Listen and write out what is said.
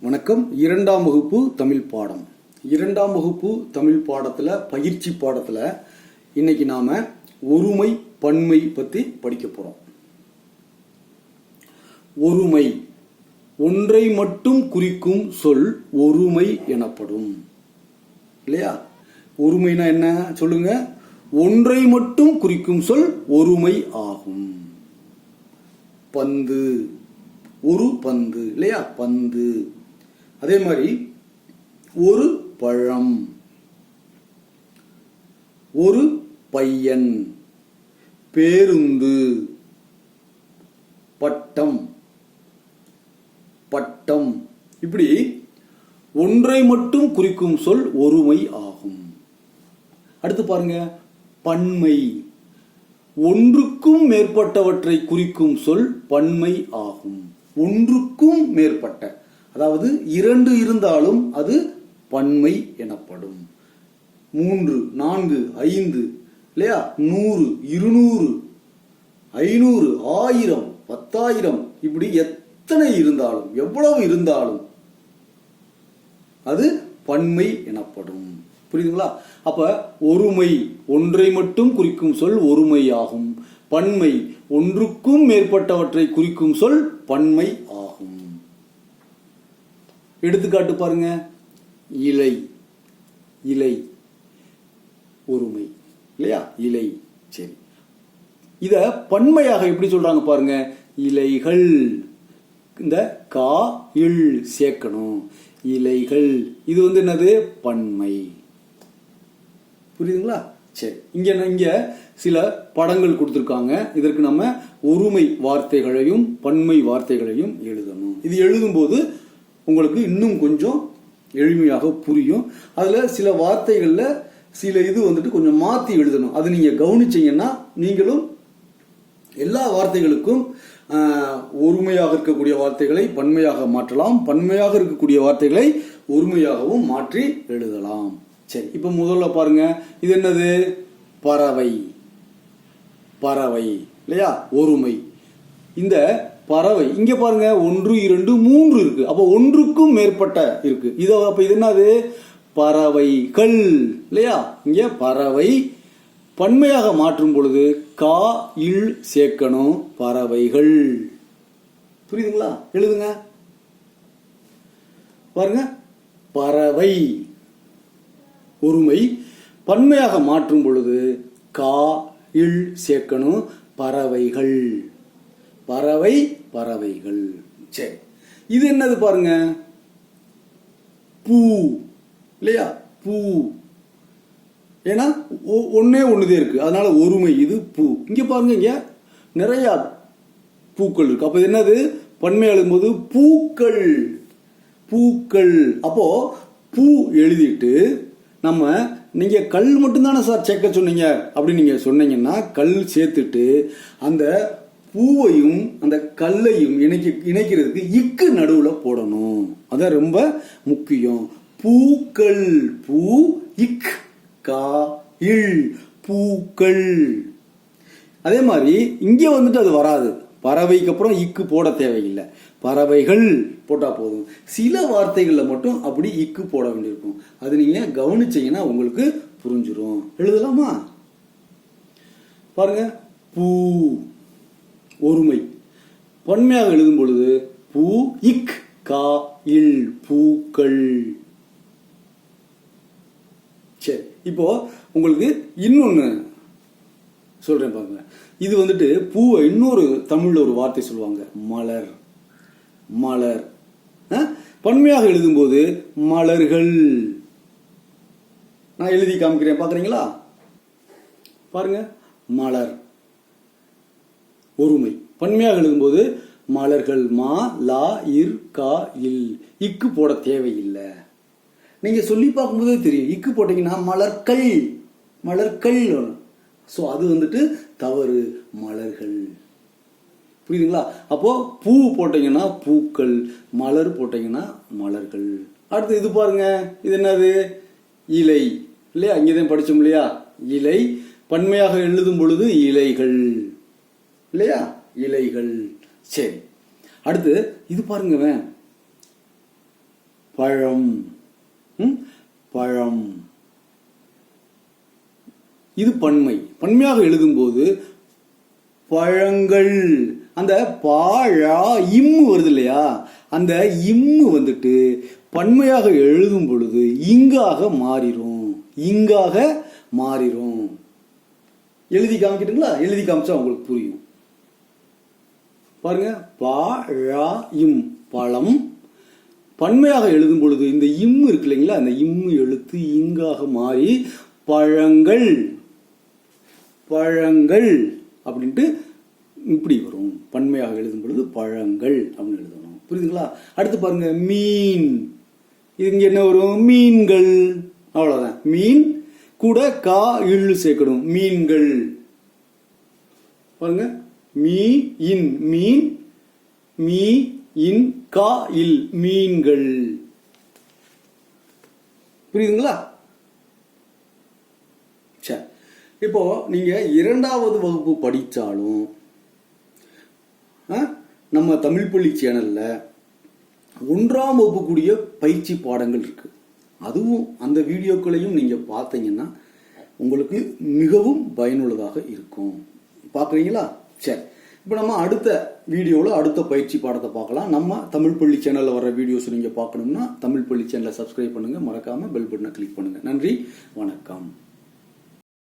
வணக்கம். இரண்டாம் வகுப்பு தமிழ் பாடம். இரண்டாம் வகுப்பு தமிழ் பாடத்தில் பயிற்சி பாடத்தில் இன்னைக்கு நாம ஒருமை பன்மை பற்றி படிக்க போகிறோம் ஒருமை ஒன்றை மட்டும் குறிக்கும் சொல் ஒருமை எனப்படும். இல்லையா? ஒருமைனா என்ன? சொல்லுங்க. ஒன்றை மட்டும் குறிக்கும் சொல் ஒருமை ஆகும். பந்து. ஒரு பந்து. இல்லையா? பந்து. அதே மாதிரி ஒரு பழம். ஒரு பையன். பேருந்து. பட்டம். பட்டம். இப்படி ஒன்றை மட்டும் குறிக்கும் சொல் ஒருமை ஆகும். அடுத்து பாருங்க பன்மை. ஒன்றுக்கும் மேற்பட்டவற்றை குறிக்கும் சொல் பன்மை ஆகும். ஒன்றுக்கும் மேற்பட்ட. அதாவது இரண்டு இருந்தாலும் அது பன்மை எனப்படும். மூன்று நான்கு ஐந்து இல்லையா? நூறு இருநூறு ஐநூறு ஆயிரம் பத்தாயிரம் இப்படி எத்தனை இருந்தாலும் எவ்வளவு இருந்தாலும் அது பன்மை எனப்படும். புரியுதுங்களா? அப்ப ஒருமை ஒன்றை மட்டும் குறிக்கும் சொல் ஒருமை ஆகும் பன்மை ஒன்றுக்கும் மேற்பட்டவற்றை குறிக்கும் சொல் பன்மை ஆகும் எடுத்துக்காட்டு பாருங்க. இலை. இலை. ஒருமை. இல்லையா? இலை. சரி. இத பன்மையாக எப்படி சொல்றாங்க பாருங்க. இலைகள். இந்த கா இல் சேர்க்கணும். இலைகள். இது வந்து என்னது? பன்மை. புரியுதுங்களா? சரி. இங்க இங்க சில படங்கள் கொடுத்துருக்காங்க. இதற்கு நம்ம ஒருமை வார்த்தைகளையும் பன்மை வார்த்தைகளையும் எழுதணும். இது எழுதும்போது உங்களுக்கு இன்னும் கொஞ்சம் எளிமையாக புரியும். அதில் சில வார்த்தைகளில் சில இது வந்துட்டு கொஞ்சம் மாற்றி எழுதணும். அது நீங்கள் கவனிச்சிங்கன்னா நீங்களும் எல்லா வார்த்தைகளுக்கும் ஒருமையாக இருக்கக்கூடிய வார்த்தைகளை பன்மையாக மாற்றலாம். பன்மையாக இருக்கக்கூடிய வார்த்தைகளை ஒருமையாகவும் மாற்றி எழுதலாம். சரி இப்போ முதல்ல பாருங்க. இது என்னது? பறவை. பறவை. இல்லையா? ஒருமை. இந்த பறவை. இங்க பாருங்க ஒன்று இரண்டு மூன்று இருக்கு. அப்ப ஒன்றுக்கும் மேற்பட்ட இருக்கு. இது அப்ப இது என்னது? பறவைகள். இல்லையா? இங்க பறவை பன்மையாக மாற்றும் பொழுது கா இல் சேர்க்கணும் பறவைகள். புரியுதுங்களா? எழுதுங்க. பாருங்க. பறவை ஒருமை பன்மையாக மாற்றும் பொழுது கா இல் சேர்க்கணும் பறவைகள். பறவை பறவைகள். சரி. இது என்னது பாருங்க? பூ. இல்லையா? பூ. ஏன்னா ஒ- ஒண்ணுதே இருக்கு. அதனால ஒருமை இது பூ. இங்க பாருங்க இங்க நிறைய பூக்கள் இருக்கு. அப்ப இது என்னது? பன்மை எழுதும்போது பூக்கள். பூக்கள். அப்போ பூ எழுதிட்டு நம்ம நீங்க கல் மட்டும்தானே சார் சேர்க்க சொன்னீங்க? அப்படின்னு நீங்க சொன்னீங்கன்னா கல் சேர்த்துட்டு அந்த பூவையும் அந்த கல்லையும் இணைக்க இணைக்கிறதுக்கு இக்கு நடுவில் போடணும். அதான் ரொம்ப முக்கியம். பூக்கள் பூ இக் கா இல் பூக்கள். அதே மாதிரி இங்கே வந்துட்டு அது வராது. பறவைக்கு அப்புறம் இக்கு போட தேவையில்லை. பறவைகள் போட்டால் போதும். சில வார்த்தைகளில் மட்டும் அப்படி இக்கு போட வேண்டியிருக்கும். அது நீங்கள் கவனிச்சிங்கன்னா உங்களுக்கு புரிஞ்சிடும் எழுதலாமா? பாருங்க. பூ. ஒருமை. பன்மையாக எழுதும் பொழுது பூ இக் கா இல் பூக்கள். சரி இப்போ உங்களுக்கு இன்னொன்று சொல்றேன் பாருங்க. இது வந்துட்டு பூவை இன்னொரு தமிழில் ஒரு வார்த்தை சொல்லுவாங்க. மலர். மலர். ஆ? பன்மையாக எழுதும்போது மலர்கள். நான் எழுதி காமிக்கிறேன் பார்க்குறீங்களா பாருங்க. மலர். ஒருமை. பன்மையாக எழுதும்போது மலர்கள் மா லா இர் கா இல். இக்கு போட தேவையில்லை. நீங்க சொல்லி பார்க்கும்போதே தெரியும். இக்கு போட்டீங்கன்னா மலர்கள் மலர்கள் ஸோ அது வந்துட்டு தவறு. மலர்கள். புரியுதுங்களா? அப்போ பூ போட்டீங்கன்னா பூக்கள். மலர் போட்டீங்கன்னா மலர்கள். அடுத்து இது பாருங்க. இது என்னது? இலை. இல்லையா? இங்கேதான் படிச்சோம் இல்லையா? இலை. பன்மையாக எழுதும் பொழுது இலைகள். இல்லையா? இலைகள் சரி அடுத்து இது பாருங்க பழம். பழம். இது பன்மை. பன்மையாக எழுதும்போது பழங்கள். அந்த பாழா இம்மு வருது இல்லையா? அந்த இம்மு வந்துட்டு பன்மையாக எழுதும் பொழுது இங்காக மாறிடும் இங்காக மாறிடும் எழுதி காமிக்கிட்டுங்களா? எழுதி காமிச்சா உங்களுக்கு புரியும். பாருங்க பழா இம் பழம். பன்மையாக எழுதும் பொழுது இந்த இம்மு இருக்கு இல்லைங்களா? அந்த இம்மு எழுத்து இங்காக மாறி பழங்கள் பழங்கள் அப்படின்ட்டு இப்படி வரும். பன்மையாக எழுதும் பொழுது பழங்கள் அப்படின்னு எழுதணும். புரியுதுங்களா? அடுத்து பாருங்க மீன். இது இங்க என்ன வரும்? மீன்கள். அவ்வளோதான் மீன் கூட கா இள்ளு சேர்க்கணும். மீன்கள். பாருங்க. Me in mean me in கா இல் மீன்கள். புரியுதுங்களா? சரி இப்போ நீங்க இரண்டாவது வகுப்பு படித்தாலும் ஆ, நம்ம தமிழ் பள்ளி சேனல்ல ஒன்றாம் வகுப்பு கூடிய பயிற்சி பாடங்கள் இருக்கு. அதுவும் அந்த வீடியோக்களையும் நீங்க பார்த்தீங்கன்னா உங்களுக்கு மிகவும் பயனுள்ளதாக இருக்கும். பார்க்குறீங்களா? சரி இப்போ நம்ம அடுத்த வீடியோவில் அடுத்த பயிற்சி பாடத்தை பார்க்கலாம். நம்ம தமிழ் பள்ளி சேனலில் வர வீடியோஸ் நீங்கள் பார்க்கணும்னா தமிழ் பள்ளி சேனலை சப்ஸ்கிரைப் பண்ணுங்கள் மறக்காமல் பெல் பட்டனை கிளிக் பண்ணுங்கள் நன்றி. வணக்கம்.